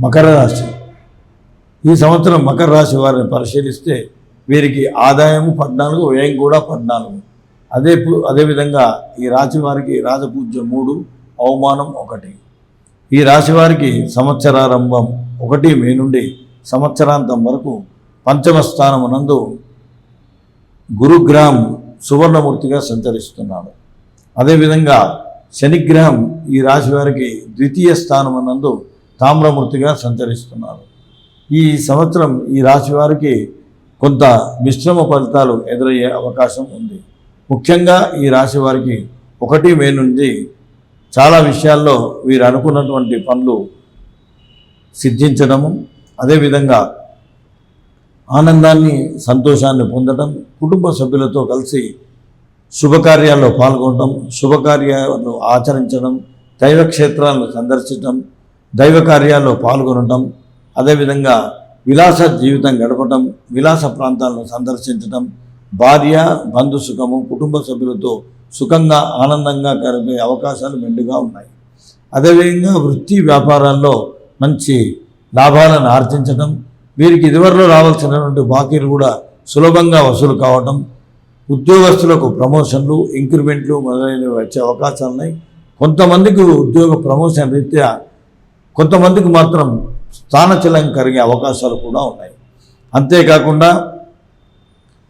మకర రాశి. ఈ సంవత్సరం మకర రాశి వారిని పరిశీలిస్తే వీరికి ఆదాయము పద్నాలుగు వ్యయం కూడా పద్నాలుగు. అదే పు- అదేవిధంగా ఈ రాశి వారికి రాజపూజ్యం మూడు అవమానం ఒకటి. ఈ రాశి వారికి సంవత్సరారంభం ఒకటి మే నుండి సంవత్సరాంతం వరకు పంచమ స్థానమునందు గురుగ్రహం సువర్ణమూర్తిగా సంచరిస్తున్నాడు. అదేవిధంగా శనిగ్రహం ఈ రాశి వారికి ద్వితీయ స్థానమునందు తామ్రమూర్తిగా సంచరిస్తున్నారు. ఈ సంవత్సరం ఈ రాశి వారికి కొంత మిశ్రమ ఫలితాలు ఎదురయ్యే అవకాశం ఉంది. ముఖ్యంగా ఈ రాశి వారికి ఒకటి మే నుండి చాలా విషయాల్లో వీరు అనుకున్నటువంటి పనులు సిద్ధించడము అదేవిధంగా ఆనందాన్ని సంతోషాన్ని పొందడం కుటుంబ సభ్యులతో కలిసి శుభకార్యాల్లో పాల్గొనడం శుభకార్యాలు ఆచరించడం దైవ క్షేత్రాలను సందర్శించడం దైవ కార్యాల్లో పాల్గొనడం అదేవిధంగా విలాస జీవితం గడపటం విలాస ప్రాంతాలను సందర్శించడం భార్య బంధు సుఖము కుటుంబ సభ్యులతో సుఖంగా ఆనందంగా గడిపే అవకాశాలు మెండుగా ఉన్నాయి. అదేవిధంగా వృత్తి వ్యాపారాల్లో మంచి లాభాలను ఆర్జించడం వీరికి ఇదివరలో రావాల్సినటువంటి బాకీలు కూడా సులభంగా వసూలు కావడం ఉద్యోగస్తులకు ప్రమోషన్లు ఇంక్రిమెంట్లు మొదలైనవి వచ్చే అవకాశాలున్నాయి. కొంతమందికి ఉద్యోగ ప్రమోషన్ రీత్యా కొంతమందికి మాత్రం స్థానచలం కలిగే అవకాశాలు కూడా ఉన్నాయి. అంతేకాకుండా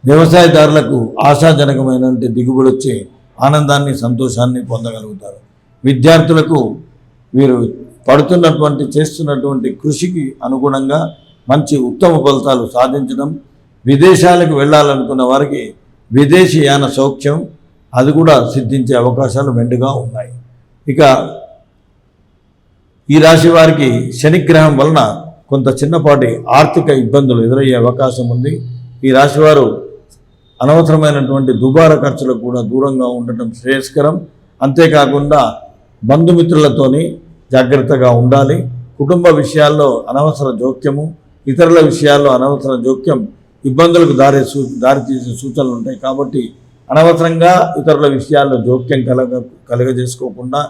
వ్యవసాయదారులకు ఆశాజనకమైనటువంటి దిగుబడి వచ్చి ఆనందాన్ని సంతోషాన్ని పొందగలుగుతారు. విద్యార్థులకు వీరు పడుతున్నటువంటి చేస్తున్నటువంటి కృషికి అనుగుణంగా మంచి ఉత్తమ ఫలితాలు సాధించడం విదేశాలకు వెళ్ళాలనుకున్న వారికి విదేశీ యాన సౌఖ్యం అది కూడా సిద్ధించే అవకాశాలు మెండుగా ఉన్నాయి. ఇక ఈ రాశి వారికి శనిగ్రహం వలన కొంత చిన్నపాటి ఆర్థిక ఇబ్బందులు ఎదురయ్యే అవకాశం ఉంది. ఈ రాశివారు అనవసరమైనటువంటి దుబారా ఖర్చులకు కూడా దూరంగా ఉండటం శ్రేయస్కరం. అంతేకాకుండా బంధుమిత్రులతోని జాగ్రత్తగా ఉండాలి. కుటుంబ విషయాల్లో అనవసర జోక్యము ఇతరుల విషయాల్లో అనవసర జోక్యం ఇబ్బందులకు దారి సూ దారితీసే సూచనలు ఉంటాయి కాబట్టి అనవసరంగా ఇతరుల విషయాల్లో జోక్యం కలగ కలగజేసుకోకుండా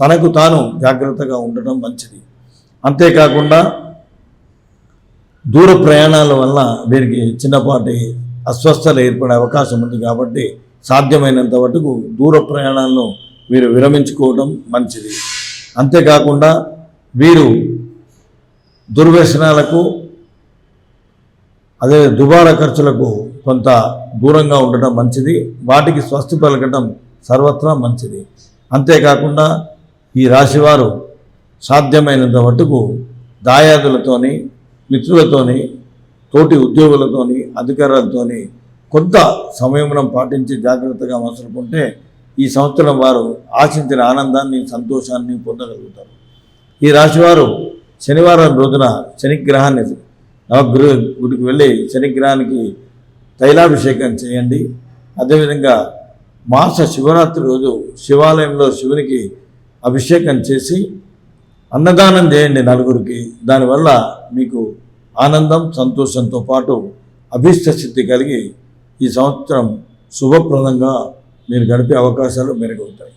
తనకు తాను జాగ్రత్తగా ఉండటం మంచిది. అంతేకాకుండా దూర ప్రయాణాల వల్ల వీరికి చిన్నపాటి అస్వస్థలు ఏర్పడే అవకాశం ఉంది కాబట్టి సాధ్యమైనంత మటుకు దూర ప్రయాణాలను వీరు విరమించుకోవడం మంచిది. అంతేకాకుండా వీరు దుర్వ్యసనాలకు అదే దుబారా ఖర్చులకు కొంత దూరంగా ఉండటం మంచిది. వాటికి స్వస్తి పలకటం సర్వత్రా మంచిది. అంతేకాకుండా ఈ రాశివారు సాధ్యమైనంత మటుకు దాయాదులతోని మిత్రులతోని తోటి ఉద్యోగులతోని అధికారులతోని కొంత సంయమనం పాటించి జాగ్రత్తగా మసలుకుంటే ఈ సంవత్సరం వారు ఆశించిన ఆనందాన్ని సంతోషాన్ని పొందగలుగుతారు. ఈ రాశివారు శనివారం రోజున శనిగ్రహాన్ని నవగ్రహ గుడికి వెళ్ళి శనిగ్రహానికి తైలాభిషేకం చేయండి. అదేవిధంగా మాస శివరాత్రి రోజు శివాలయంలో శివునికి అభిషేకం చేసి అన్నదానం చేయండి నలుగురికి. దానివల్ల మీకు ఆనందం సంతోషంతో పాటు అభీష్ట సిద్ధి కలిగి ఈ సంవత్సరం శుభప్రదంగా మీరు గడిపే అవకాశాలు మెరుగవుతాయి.